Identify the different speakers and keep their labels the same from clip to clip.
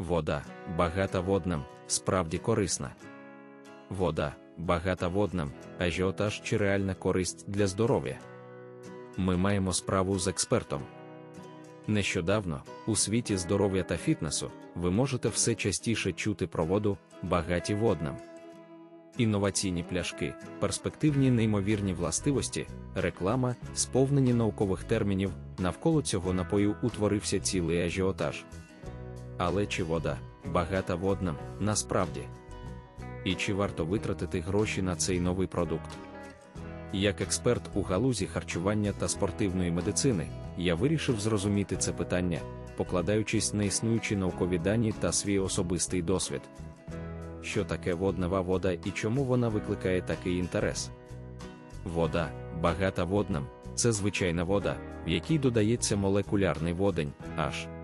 Speaker 1: Вода, багата водним, справді корисна. Вода, багата водним, ажіотаж чи реальна користь для здоров'я. Ми маємо справу з експертом. Нещодавно, у світі здоров'я та фітнесу, ви можете все частіше чути про воду, багаті водним. Інноваційні пляшки, перспективні неймовірні властивості, реклама, сповнені наукових термінів, навколо цього напою утворився цілий ажіотаж. Але чи вода, багата водним, насправді? І чи варто витратити гроші на цей новий продукт? Як експерт у галузі харчування та спортивної медицини, я вирішив зрозуміти це питання, покладаючись на існуючі наукові дані та свій особистий досвід. Що таке воднева вода і чому вона викликає такий інтерес? Вода, багата водним, це звичайна вода, в якій додається молекулярний водень, H.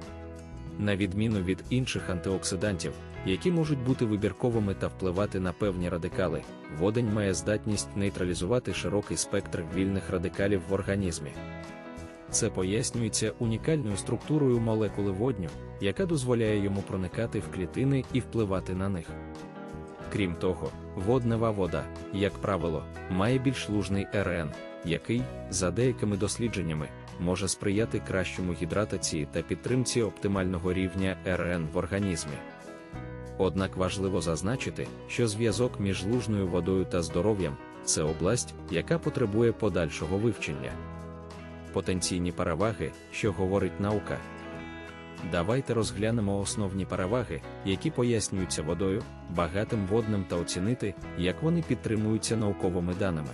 Speaker 1: На відміну від інших антиоксидантів, які можуть бути вибірковими та впливати на певні радикали, водень має здатність нейтралізувати широкий спектр вільних радикалів в організмі. Це пояснюється унікальною структурою молекули водню, яка дозволяє йому проникати в клітини і впливати на них. Крім того, воднева вода, як правило, має більш лужний РН, який, за деякими дослідженнями, може сприяти кращому гідратації та підтримці оптимального рівня РН в організмі. Однак важливо зазначити, що зв'язок між лужною водою та здоров'ям це область, яка потребує подальшого вивчення. Потенційні переваги, що говорить наука. Давайте розглянемо основні переваги, які пояснюються водою, багатим водним та оцінити, як вони підтримуються науковими даними.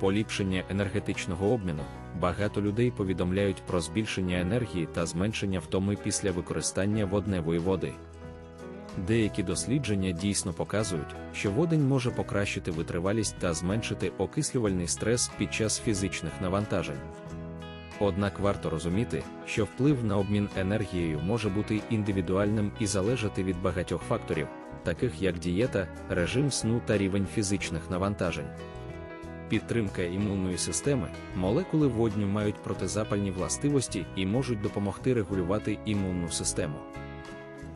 Speaker 1: Поліпшення енергетичного обміну. Багато людей повідомляють про збільшення енергії та зменшення втоми після використання водневої води. Деякі дослідження дійсно показують, що водень може покращити витривалість та зменшити окислювальний стрес під час фізичних навантажень. Однак варто розуміти, що вплив на обмін енергією може бути індивідуальним і залежати від багатьох факторів, таких як дієта, режим сну та рівень фізичних навантажень. Підтримка імунної системи, молекули водню мають протизапальні властивості і можуть допомогти регулювати імунну систему.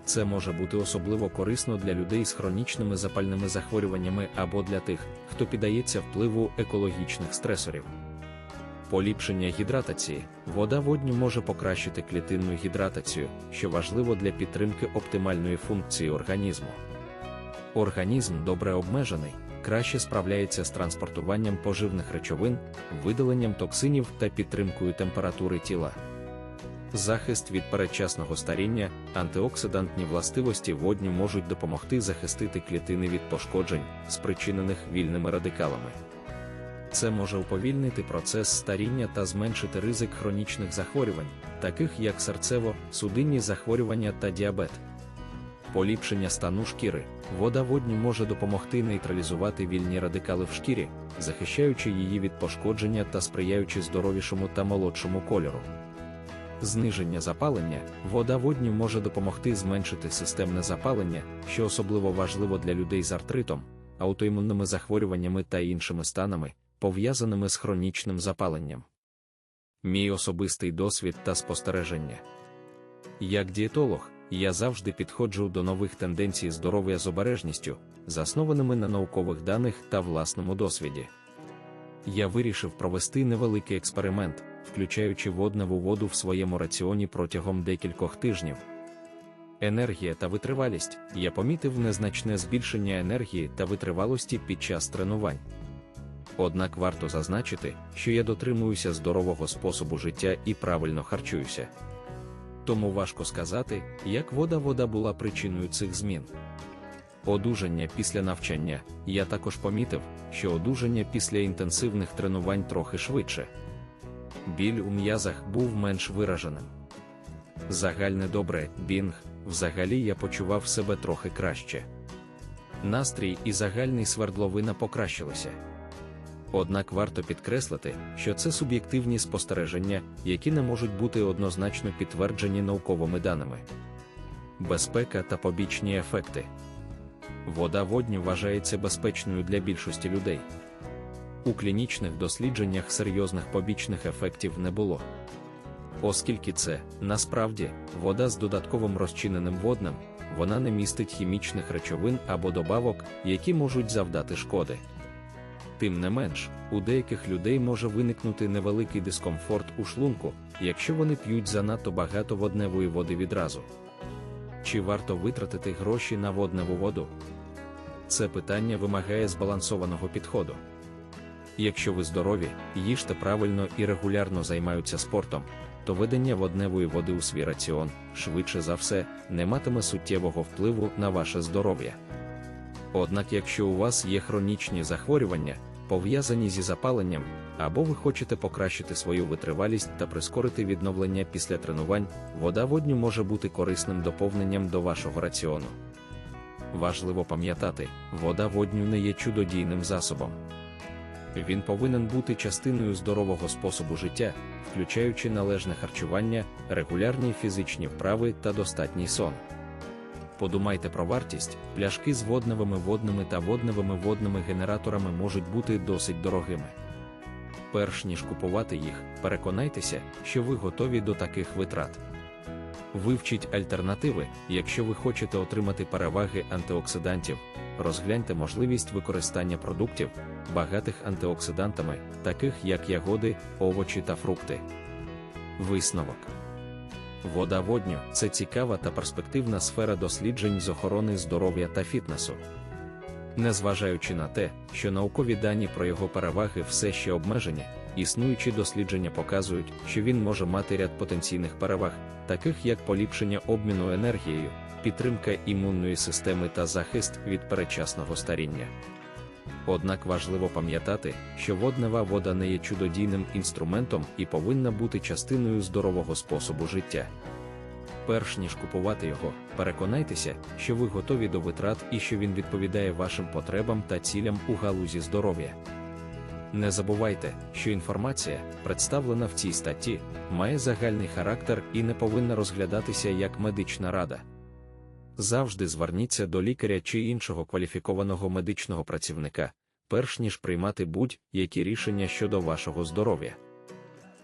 Speaker 1: Це може бути особливо корисно для людей з хронічними запальними захворюваннями або для тих, хто піддається впливу екологічних стресорів. Поліпшення гідратації. Вода водню може покращити клітинну гідратацію, що важливо для підтримки оптимальної функції організму. Організм добре обмежений, краще справляється з транспортуванням поживних речовин, видаленням токсинів та підтримкою температури тіла. Захист від передчасного старіння, антиоксидантні властивості водню можуть допомогти захистити клітини від пошкоджень, спричинених вільними радикалами. Це може уповільнити процес старіння та зменшити ризик хронічних захворювань, таких як серцево-судинні захворювання та діабет. Поліпшення стану шкіри. Вода водню може допомогти нейтралізувати вільні радикали в шкірі, захищаючи її від пошкодження та сприяючи здоровішому та молодшому кольору. Зниження запалення, вода водню може допомогти зменшити системне запалення, що особливо важливо для людей з артритом, аутоімунними захворюваннями та іншими станами, пов'язаними з хронічним запаленням. Мій особистий досвід та спостереження. Як дієтолог, я завжди підходжу до нових тенденцій здоров'я з обережністю, заснованими на наукових даних та власному досвіді. Я вирішив провести невеликий експеримент, включаючи водневу воду в своєму раціоні протягом декількох тижнів. Енергія та витривалість я помітив незначне збільшення енергії та витривалості під час тренувань. Однак варто зазначити, що я дотримуюся здорового способу життя і правильно харчуюся. Тому важко сказати, як вода вода була причиною цих змін. Одужання після навчання я також помітив, що одужання після інтенсивних тренувань трохи швидше. Біль у м'язах був менш вираженим. Загальне добре, бінг, взагалі я почував себе трохи краще. Настрій і загальний свердловина покращилися. Однак варто підкреслити, що це суб'єктивні спостереження, які не можуть бути однозначно підтверджені науковими даними. Безпека та побічні ефекти. Вода водню вважається безпечною для більшості людей. У клінічних дослідженнях серйозних побічних ефектів не було. Оскільки це, насправді, вода з додатковим розчиненим водним, вона не містить хімічних речовин або добавок, які можуть завдати шкоди. Тим не менш, у деяких людей може виникнути невеликий дискомфорт у шлунку, якщо вони п'ють занадто багато водневої води відразу. Чи варто витратити гроші на водневу воду? Це питання вимагає збалансованого підходу. Якщо ви здорові, їжте правильно і регулярно займаються спортом, то видання водневої води у свій раціон, швидше за все, не матиме суттєвого впливу на ваше здоров'я. Однак, якщо у вас є хронічні захворювання, пов'язані зі запаленням, або ви хочете покращити свою витривалість та прискорити відновлення після тренувань, вода водню може бути корисним доповненням до вашого раціону. Важливо пам'ятати, вода водню не є чудодійним засобом. Він повинен бути частиною здорового способу життя, включаючи належне харчування, регулярні фізичні вправи та достатній сон. Подумайте про вартість, пляшки з водневими водними та водневими водними генераторами можуть бути досить дорогими. Перш ніж купувати їх, переконайтеся, що ви готові до таких витрат. Вивчіть альтернативи, якщо ви хочете отримати переваги антиоксидантів, розгляньте можливість використання продуктів, багатих антиоксидантами, таких як ягоди, овочі та фрукти. Висновок Вода водню це цікава та перспективна сфера досліджень з охорони здоров'я та фітнесу. Незважаючи на те, що наукові дані про його переваги все ще обмежені, існуючі дослідження показують, що він може мати ряд потенційних переваг, таких як поліпшення обміну енергією, підтримка імунної системи та захист від перечасного старіння. Однак важливо пам'ятати, що воднева вода не є чудодійним інструментом і повинна бути частиною здорового способу життя. Перш ніж купувати його, переконайтеся, що ви готові до витрат і що він відповідає вашим потребам та цілям у галузі здоров'я. Не забувайте, що інформація, представлена в цій статті, має загальний характер і не повинна розглядатися як медична рада. Завжди зверніться до лікаря чи іншого кваліфікованого медичного працівника, перш ніж приймати будь-які рішення щодо вашого здоров'я.